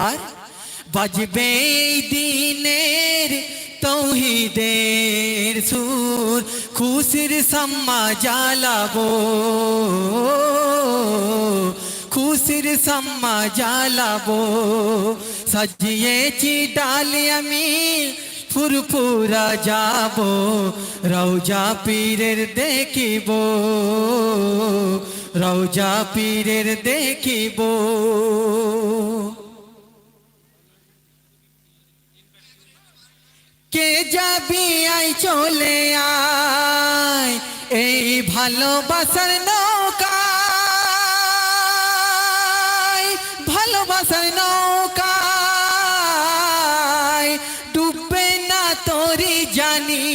আর বাজবে এই দিনের তৌহিদের সুর খুশির সম্মা জ্বালাবো খুশির সম্মা জ্বালাবো সাজিয়েছি ডালে আমি ফুরফুরা যাব রৌজা পীরের দেখিব রৌজা পীরের দেখিব। কে যাবি আই চলে আয়, এই ভালোবাসার নৌকায় ভালোবাসার নৌকায়। ডুববে না তোরি জানি,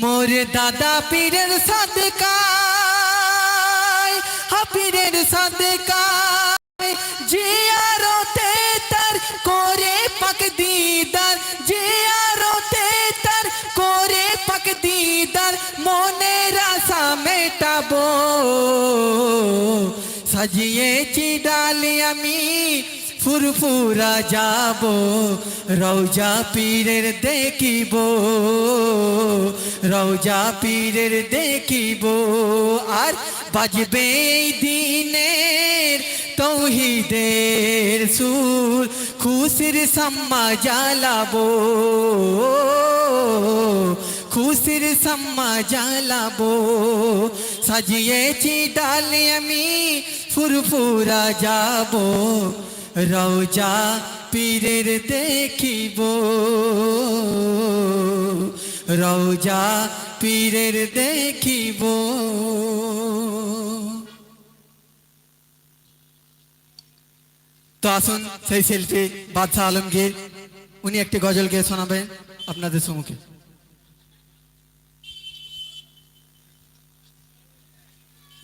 মোর দাদা পীরের সাদকায় হাপীরের সাদকায় জিয়ারতে তার করে পাক দিদার, জিয়ারতে তার করে পাক দিদার, মনের আশা মেটাবো। সাজিয়েছি ডালি আমি ফুরফুরা যাব রৌজা পীরের দেখিব রৌজা পীরের দেখিব। আর বাজবে দিনের তৌহিদের সুর, খুশির সম্মা জ্বালাবো। খুশির সম্মা জ্বালাবো সাজিয়েছি ডালে আমি ফুরফুরা যাব রৌজা পীরের দেখিব রৌজা পীরের দেখিব তো আসুন সেই শিল্পী বাদশাহ আলমগীর উনি একটি গজল গেয়ে শোনাবেন আপনাদের সম্মুখে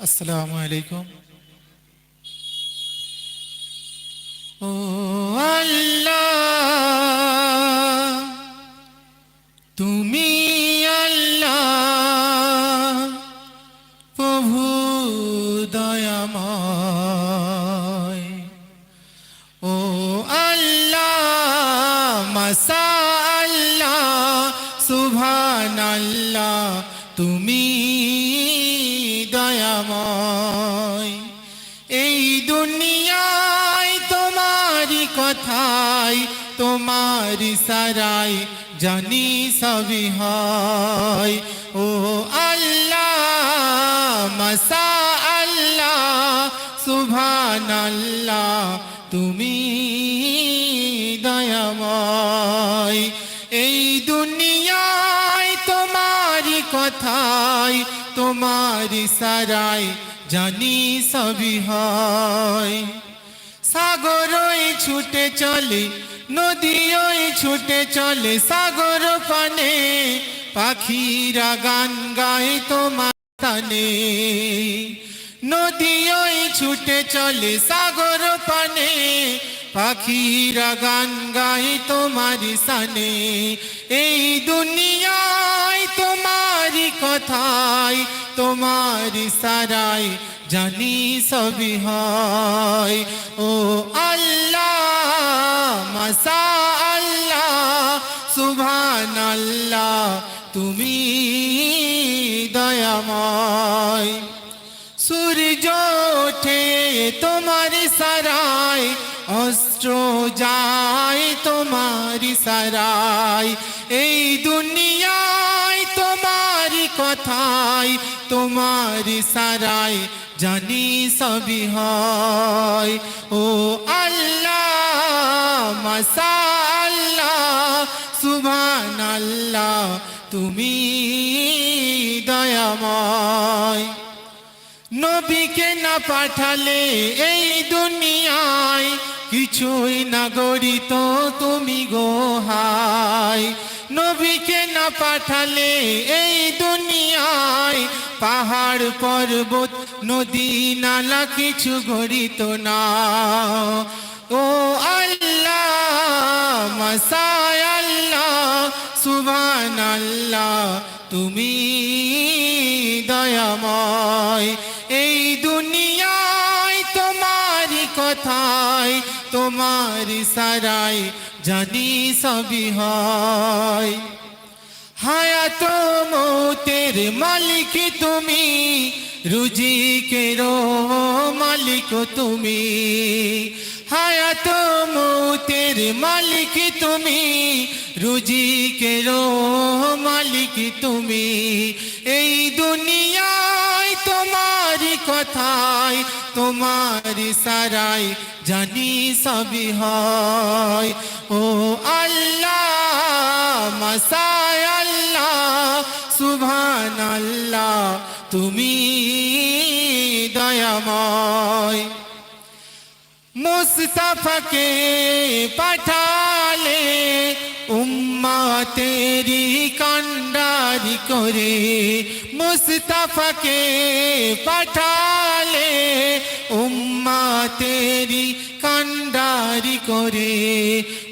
আসসালামু আলাইকুম। ও আল্লাহ, তুমি আল্লাহ, প্রভু দয়াময়। ও আল্লাহ, মাসা আল্লাহ সুভান আল্লাহ তুমি কথাই তোমারি সারাই জানি সবই হয়। ও আল্লাহ, মাসা আল্লাহ সুভান আল্লাহ তুমি দয়াময়। এই দুনিয়ায় তোমারি কথাই, তোমারি সারাই জানি সবই হয়। সাগরই ছুটে চলে নদীই ছুটে চলে সাগর পানে। পাখিরা গান গায় তোমার তানে। নদীই ছুটে চলে সাগর পানে, পাখিরা গান গায় তোমারি সানে। এই দুনিয়ায় তোমারি কথাই তোমারি সারাই জানি সবই হয়। ও আল্লাহ মাসা আল্লাহ সুভান আল্লাহ তুমি দয়াময়। সূর্য ওঠে তোমার সারাই অস্ত্র যায় তোমার সারাই এই দুনিয়ায় তোমার কথাই তোমারি সারাই জানি সবই হয়। ও আল্লাহ মাসা আল্লাহ আল্লাহ তুমি দয়াময়। নবীকে না পাঠালে এই দুনিয়ায়, কিছুই না গড়িত তুমি গোহাই নবীকে না পাঠালে এই দুনিয়ায় পাহাড় পর্বত, নদী, নালা কিছু গড়িত না। ও আল্লাহ, মাসায় আল্লাহ সুবান আল্লাহ তুমি দয়াময়। এই দুনিয়ায় তোমারই কথায় তোমার সারাই জানি সবই হয়। হায়াত মৌতের মালিক তুমি, রুজিকেরও মালিক তুমি। হায়া হায়াত মৌতের মালিক তুমি, রুজিকেরও মালিক তুমি। এই দুনিয়ায় তোমার কথায় তোমার সারাই জানি সবই হয়। ও আল্লাহ, মাসায় আল্লাহ সুভান আল্লাহ তুমি দয়াময়। মুস্তাফাকে পাঠালে উম্মা তেরি কান্ডারি করে মুস্তফাকে পাঠালে। উম্মা তেরি কান্ডারি করে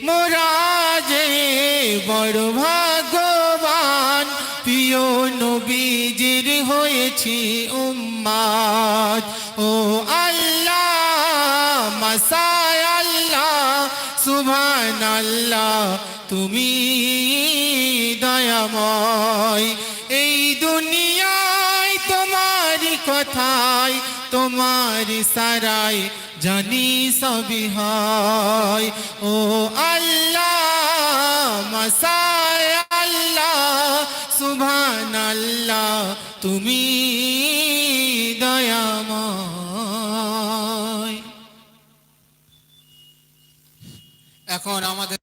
মোরাজে বড় ভাগবান প্রিয় নবীজির হয়েছি উম্মাদ। ও তুমি দয়াময়। এই দুনিয়ায় তোমার কথায় তোমার সারাই জানি সবই হয়। ও আল্লাহ আল্লাহ সুভান আল্লাহ তুমি দয়াময়। এখন আমাদের